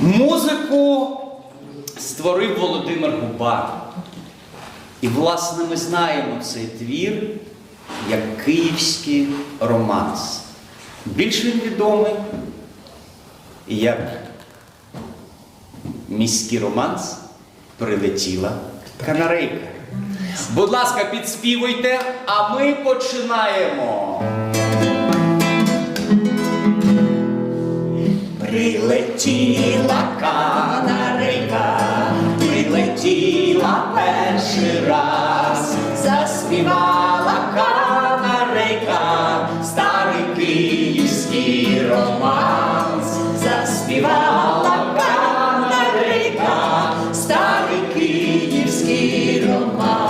Музику створив Володимир Губа. І, власне, ми знаємо цей твір як київський романс. Більш він відомий як міський романс прилетіла канарейка. Будь ласка, підспівуйте, а ми починаємо. Прилетіла канарейка, прилетіла перший раз, заспівала канарейка, старий київський романс, заспівала канарейка, старий київський романс.